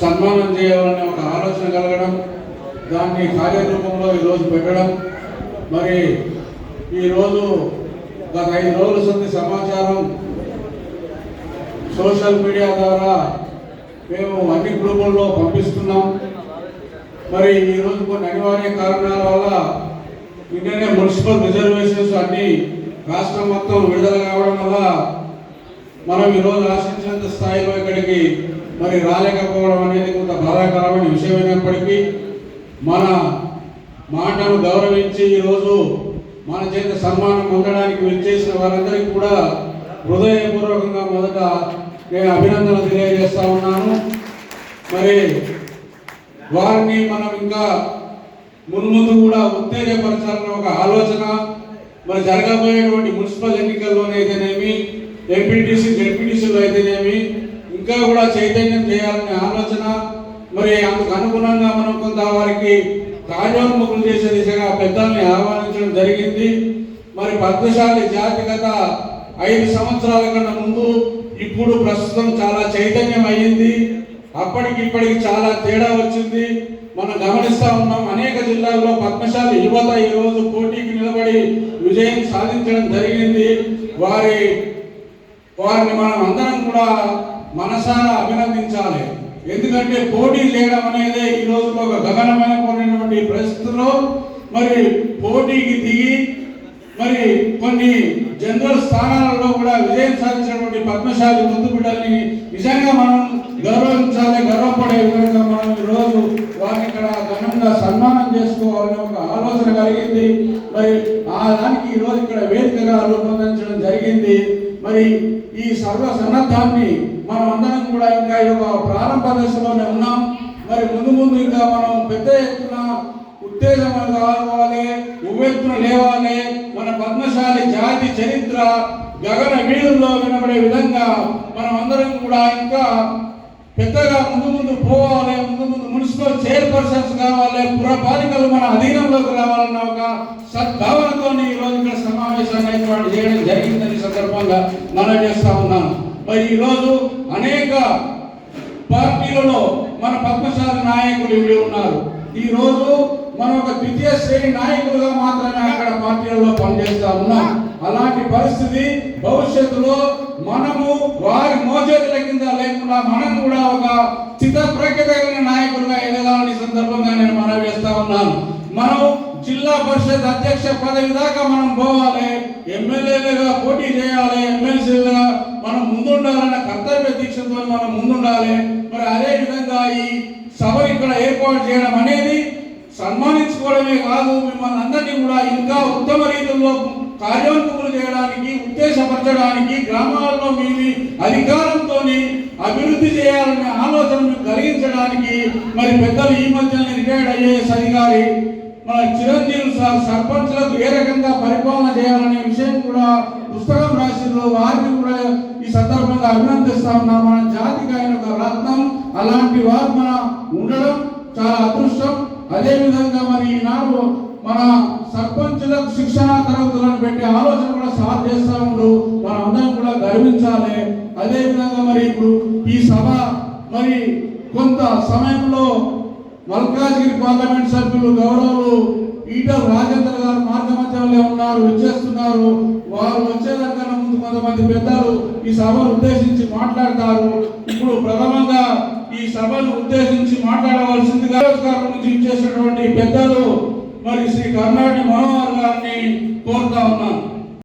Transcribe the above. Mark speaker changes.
Speaker 1: సన్మానం చేయాలనే ఒక ఆలోచన కలగడం దాన్ని కార్యరూపంలో ఈరోజు పెట్టడం. మరి ఈరోజు గత ఐదు రోజుల సంది సమాచారం సోషల్ మీడియా ద్వారా మేము అన్ని గ్రూపుల్లో పంపిస్తున్నాం. మరి ఈరోజు కొన్ని అనివార్య కారణాల వల్ల నిన్ననే మున్సిపల్ రిజర్వేషన్స్ అన్ని రాష్ట్రం మొత్తం విడుదల కావడం వల్ల మనం ఈరోజు ఆశించినంత స్థాయిలో ఇక్కడికి మరి రాలేకపోవడం అనేది కొంత బాధాకరమైన విషయమైనప్పటికీ మన మాటను గౌరవించి ఈరోజు మన చేత సన్మానం పొందడానికి విచ్చేసిన వారందరికీ కూడా హృదయపూర్వకంగా మొదట నేను అభినందనలు తెలియజేస్తా ఉన్నాను. మరి వారిని మనం ఇంకా మున్ముందు కూడా ఉత్తేజపరచాలన్న ఒక ఆలోచన మరి జరగబోయేటువంటి మున్సిపల్ ఎన్నికల్లోనే ఎంపీటీసీ జెడ్పీటీసీలో అయితేనేమి ఇంకా కూడా చైతన్యం చేయాలనే ఆలోచన. మరి అందుకు అనుగుణంగా మనం కొంత వారికి కార్యోన్ముఖులు చేసే దిశగా పెద్దల్ని ఆహ్వానించడం జరిగింది. మరి పద్మశాలి జాతిగత ఐదు సంవత్సరాల కన్నా ముందు ఇప్పుడు ప్రస్తుతం చాలా చైతన్యం అయ్యింది. అప్పటికి ఇప్పటికి చాలా తేడా వచ్చింది. మనం గమనిస్తా ఉన్నాం అనేక జిల్లాల్లో పద్మశాలి యువత ఈ రోజు పోటీకి నిలబడి విజయం సాధించడం జరిగింది. వారి వారిని మనం అందరం కూడా మనసారా అభినందించాలి. ఎందుకంటే పోటీ చేయడం అనేది ఈ రోజుల్లో ఒక గగనమైనటువంటి పరిస్థితుల్లో మరి పోటీకి దిగి మరి కొన్ని జనరల్ స్థానాలలో కూడా విజయం సాధించినటువంటి పద్మశాలి ముందు బిడ్డల్ని నిజంగా మనం గౌరవించాలి గర్వపడే విధంగా మనం ఈరోజు వారిని ఇక్కడ ఘనంగా సన్మానం చేసుకోవాలనే ఒక ఆలోచన కలిగింది. మరి ఆ దానికి ఈ రోజు ఇక్కడ వేదికగా రూపొందించడం జరిగింది. మరి ఈ సర్వ సన్నద్ధాన్ని మనం అందరం కూడా ఇంకా ఈ యొక్క ప్రారంభ దశలోనే ఉన్నాం. మరి ముందు ముందు ఇంకా మనం పెద్ద ఎత్తున ఉత్తేజం కావాలి ఉవ్వెత్తున లేవాలి. మన పద్మశాలి జాతి చరిత్ర గగన వీధుల్లో వినబడే విధంగా మనం అందరం కూడా ఇంకా పెద్దగా ముందు ముందు పోవాలి ముందు ముందు మున్సిపల్ చైర్పర్సన్స్ కావాలి పురపాలికలు మన అధీనంలోకి రావాలన్న ఒక సద్భావనతో ఈ రోజు ఇక్కడ సమావేశాన్ని ఏర్పాటు చేయడం జరిగింది. సందర్భంగా మనం చేస్తా ఉన్నాను. మరి ఈ రోజు అనేక పార్టీలలో మన పద్మశాలి నాయకులు ఇవి ఉన్నారు. ఈ రోజు మనం ఒక ద్వితీయ శ్రేణి నాయకులుగా మాత్రమే అక్కడ పార్టీలలో పనిచేస్తా ఉన్నాం. అలాంటి పరిస్థితి భవిష్యత్తులో మనము వారి మోచేతుల కింద లేకుండా మనం కూడా ఒక చిత్త కలిగిన నాయకులుగా ఎదగాలని సందర్భంగా నేను మనవి చేస్తా ఉన్నాను. మనం జిల్లా పరిషత్ అధ్యక్ష పదవి దాకా మనం పోవాలి. ఎమ్మెల్యేలుగా పోటీ చేయాలి. ఎమ్మెల్సీలుగా మనం ముందుండాలన్న కర్తవ్య దీక్షతో మనం ముందుండాలి. మరి అదే విధంగా ఈ సభ ఇక్కడ ఏర్పాటు చేయడం అనేది సన్మానించుకోవడమే కాదు మిమ్మల్ని అందరినీ కూడా ఇంకా ఉత్తమ రీతిలో కార్యోన్ముఖులు చేయడానికి ఉత్తేజపరచడానికి గ్రామాల్లో మీ అధికారంతో అభివృద్ధి చేయాలనే ఆలోచన కలిగించడానికి మరి పెద్దలు ఈ మధ్యనే రిటైర్డ్ ఐఏఎస్ అధికారి మన చిరంజీవి సార్ సర్పంచ్లకు ఏ రకంగా పరిపాలన చేయాలనే విషయం కూడా పుస్తకం రాసిండ్రు వారిని కూడా ఈ సందర్భంగా అభినందిస్తా ఉన్నాం. మన జాతికి ఆయన ఒక రత్నం. అలాంటి వారు మన ఉండడం చాలా అదృష్టం. అదే విధంగా మరి ఈనాడు మన సర్పంచులకు శిక్షణ తరగతులను పెట్టే ఆలోచన కూడా సార్ చేస్తా ఉండు. మనం అందరం కూడా గర్వించాలి. అదే విధంగా మరి ఇప్పుడు ఈ సభ మరి కొంత సమయంలో మల్కాజ్గిరి పార్లమెంట్ సభ్యులు గౌరవులు ఈటల రాజేంద్ర గారు మార్గమధ్యంలో ఉన్నారు వచ్చేస్తున్నారు వారు వచ్చేదానికన్నా ముందు కొంతమంది పెద్దలు ఈ సభను ఉద్దేశించి మాట్లాడతారు. ఇప్పుడు ప్రథమంగా ఈ సభను ఉద్దేశించి మాట్లాడవలసిందిగా నుంచి ఇచ్చేసినటువంటి పెద్దలు మరి శ్రీ కర్ణాటి మనోహర్ గారిని కోరుతా ఉన్నాను.